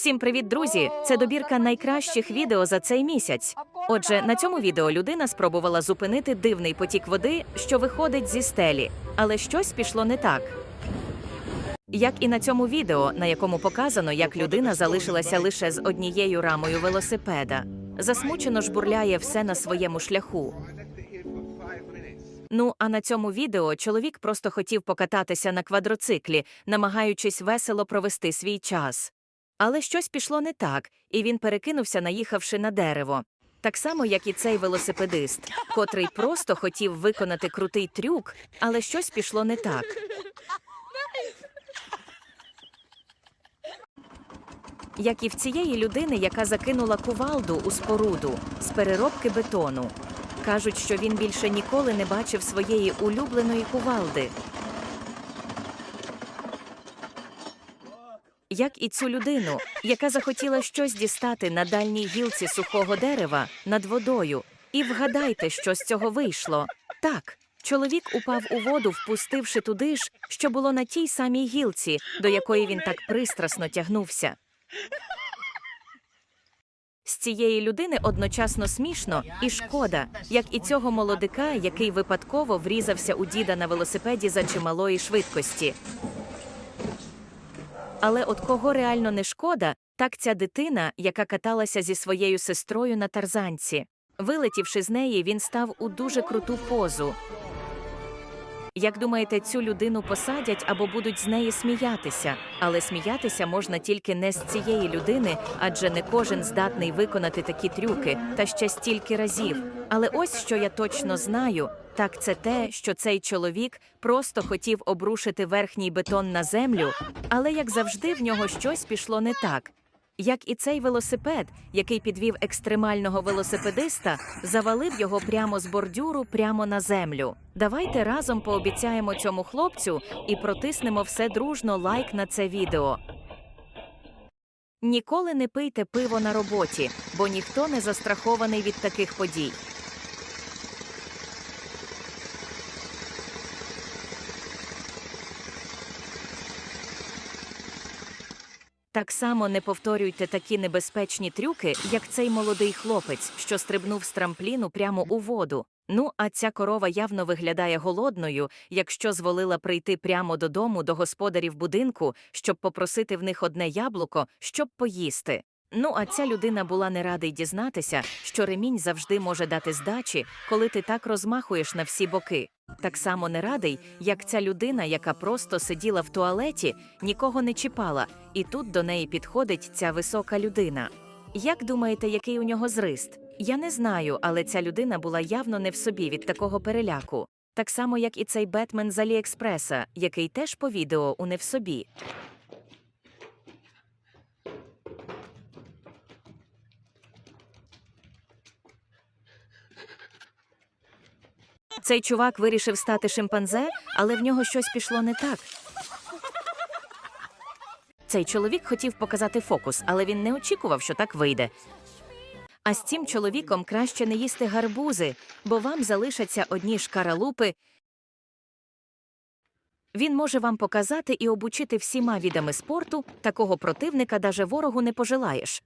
Всім привіт, друзі! Це добірка найкращих відео за цей місяць. Отже, на цьому відео людина спробувала зупинити дивний потік води, що виходить зі стелі, але щось пішло не так. Як і на цьому відео, на якому показано, як людина залишилася лише з однією рамою велосипеда, засмучено жбурляє все на своєму шляху. Ну а на цьому відео чоловік просто хотів покататися на квадроциклі, намагаючись весело провести свій час. Але щось пішло не так, і він перекинувся, наїхавши на дерево. Так само, як і цей велосипедист, котрий просто хотів виконати крутий трюк, але щось пішло не так. Як і в цієї людини, яка закинула кувалду у споруду з переробки бетону. Кажуть, що він більше ніколи не бачив своєї улюбленої кувалди. Як і цю людину, яка захотіла щось дістати на дальній гілці сухого дерева над водою. І вгадайте, що з цього вийшло. Так, чоловік упав у воду, впустивши туди ж, що було на тій самій гілці, до якої він так пристрасно тягнувся. З цієї людини одночасно смішно і шкода, як і цього молодика, який випадково врізався у діда на велосипеді за чималої швидкості. Але от кого реально не шкода, так ця дитина, яка каталася зі своєю сестрою на тарзанці. Вилетівши з неї, він став у дуже круту позу. Як думаєте, цю людину посадять або будуть з неї сміятися? Але сміятися можна тільки не з цієї людини, адже не кожен здатний виконати такі трюки, та ще стільки разів. Але ось що я точно знаю, так це те, що цей чоловік просто хотів обрушити верхній бетон на землю, але як завжди в нього щось пішло не так. Як і цей велосипед, який підвів екстремального велосипедиста, завалив його прямо з бордюру прямо на землю. Давайте разом пообіцяємо цьому хлопцю і протиснемо все дружно лайк на це відео. Ніколи не пийте пиво на роботі, бо ніхто не застрахований від таких подій. Так само не повторюйте такі небезпечні трюки, як цей молодий хлопець, що стрибнув з трампліну прямо у воду. Ну, а ця корова явно виглядає голодною, якщо зволила прийти прямо додому до господарів будинку, щоб попросити в них одне яблуко, щоб поїсти. Ну, а ця людина була не радий дізнатися, що ремінь завжди може дати здачі, коли ти так розмахуєш на всі боки. Так само не радий, як ця людина, яка просто сиділа в туалеті, нікого не чіпала, і тут до неї підходить ця висока людина. Як думаєте, який у нього зрист? Я не знаю, але ця людина була явно не в собі від такого переляку. Так само, як і цей Бетмен з Аліекспреса, який теж по відео у не в собі. Цей чувак вирішив стати шимпанзе, але в нього щось пішло не так. Цей чоловік хотів показати фокус, але він не очікував, що так вийде. А з цим чоловіком краще не їсти гарбузи, бо вам залишаться одні шкаралупи. Він може вам показати і обучити всіма відами спорту, такого противника даже ворогу не пожелаєш.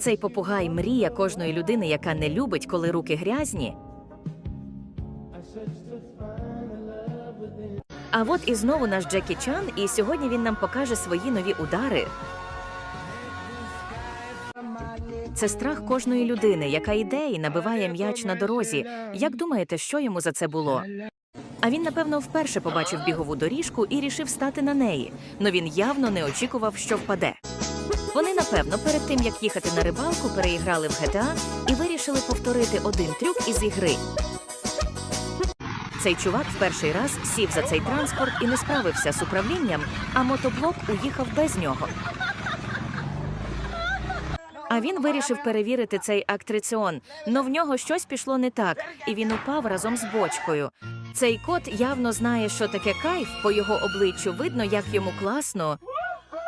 Цей попугай мрія кожної людини, яка не любить, коли руки грязні. А от і знову наш Джекі Чан, і сьогодні він нам покаже свої нові удари. Це страх кожної людини, яка йде і набиває м'яч на дорозі. Як думаєте, що йому за це було? А він, напевно, вперше побачив бігову доріжку і рішив стати на неї, но він явно не очікував, що впаде. Вони, напевно, перед тим як їхати на рибалку, переіграли в GTA і вирішили повторити один трюк із ігри. Цей чувак в перший раз сів за цей транспорт і не справився з управлінням, а мотоблок уїхав без нього. А він вирішив перевірити цей актриціон, но в нього щось пішло не так, і він упав разом з бочкою. Цей кот явно знає, що таке кайф, по його обличчю видно, як йому класно.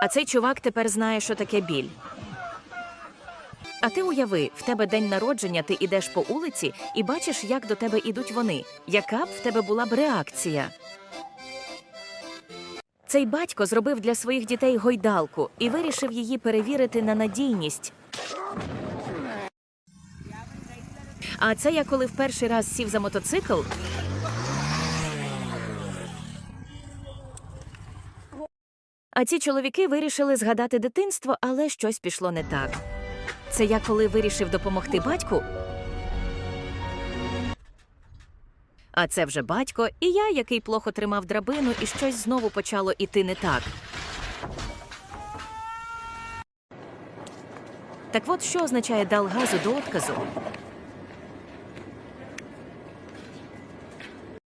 А цей чувак тепер знає, що таке біль. А ти уяви, в тебе день народження, ти ідеш по вулиці і бачиш, як до тебе ідуть вони. Яка б в тебе була б реакція? Цей батько зробив для своїх дітей гойдалку і вирішив її перевірити на надійність. А це я коли в перший раз сів за мотоцикл. А ці чоловіки вирішили згадати дитинство, але щось пішло не так. Це я коли вирішив допомогти батьку. А це вже батько, і я, який плохо тримав драбину, і щось знову почало іти не так. Так от що означає дал газу до отказу?